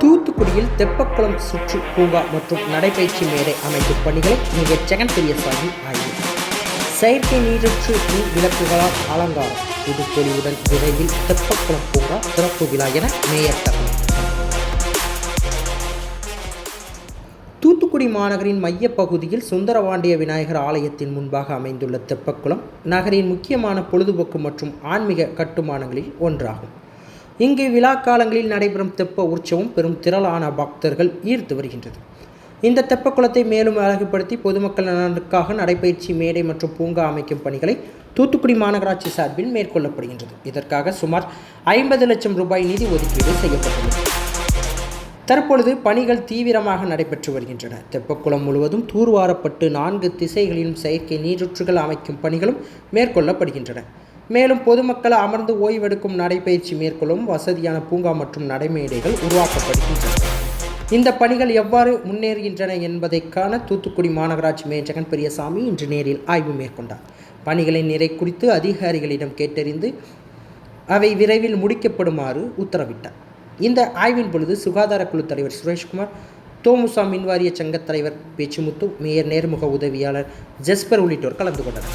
தூத்துக்குடியில் தெப்பக்குளம் சுற்று பூங்கா மற்றும் நடைபயிற்சி மேடை அமைக்கும் பணிகளை மிக ஜெகன் பெரியசாமி ஆய்வு. செயற்கை நீரற்று மின் விளக்குகளால் அலங்காரம். புதுப்பொலிவுடன் விரைவில் தெப்பக்குளம் பூங்கா திறப்பு விழா என மேயர் தகவல். தூத்துக்குடி மாநகரின் மையப்பகுதியில் சுந்தரவாண்டிய விநாயகர் ஆலயத்தின் முன்பாக அமைந்துள்ள தெப்பக்குளம் நகரின் முக்கியமான பொழுதுபோக்கு மற்றும் ஆன்மீக கட்டுமானங்களில் ஒன்றாகும். இங்கு விழா காலங்களில் நடைபெறும் தெப்ப உற்சவம் பெரும் திரளான பக்தர்கள் ஈர்த்து வருகின்றது. இந்த தெப்பக்குளத்தை மேலும் அழகுபடுத்தி பொதுமக்கள் நலனுக்காக நடைபயிற்சி மேடை மற்றும் பூங்கா அமைக்கும் பணிகளை தூத்துக்குடி மாநகராட்சி சார்பில் மேற்கொள்ளப்படுகின்றது. இதற்காக சுமார் ஐம்பது லட்சம் ரூபாய் நிதி ஒதுக்கீடு செய்யப்பட்டுள்ளது. தற்பொழுது பணிகள் தீவிரமாக நடைபெற்று வருகின்றன. தெப்பக்குளம் முழுவதும் தூர்வாரப்பட்டு நான்கு திசைகளிலும் செயற்கை நீரூற்றுகள் அமைக்கும் பணிகளும் மேற்கொள்ளப்படுகின்றன. மேலும் பொதுமக்கள் அமர்ந்து ஓய்வெடுக்கும் நடைபயிற்சி மேற்கொள்ளும் வசதியான பூங்கா மற்றும் நடைமேடைகள் உருவாக்கப்படுகின்றன. இந்த பணிகள் எவ்வாறு முன்னேறுகின்றன என்பதைக்கான தூத்துக்குடி மாநகராட்சி மேயர் பெரியசாமி இன்று நேரில் ஆய்வு மேற்கொண்டார். பணிகளின் நிறை குறித்து அதிகாரிகளிடம் கேட்டறிந்து அவை விரைவில் முடிக்கப்படுமாறு உத்தரவிட்டார். இந்த ஆய்வின் பொழுது சுகாதார குழு தலைவர் சுரேஷ்குமார் தோமுசா மின்வாரிய சங்கத் தலைவர் பேச்சுமுத்து மேயர் நேர்முக உதவியாளர் ஜெஸ்பர் உள்ளிட்டோர் கலந்து கொண்டனர்.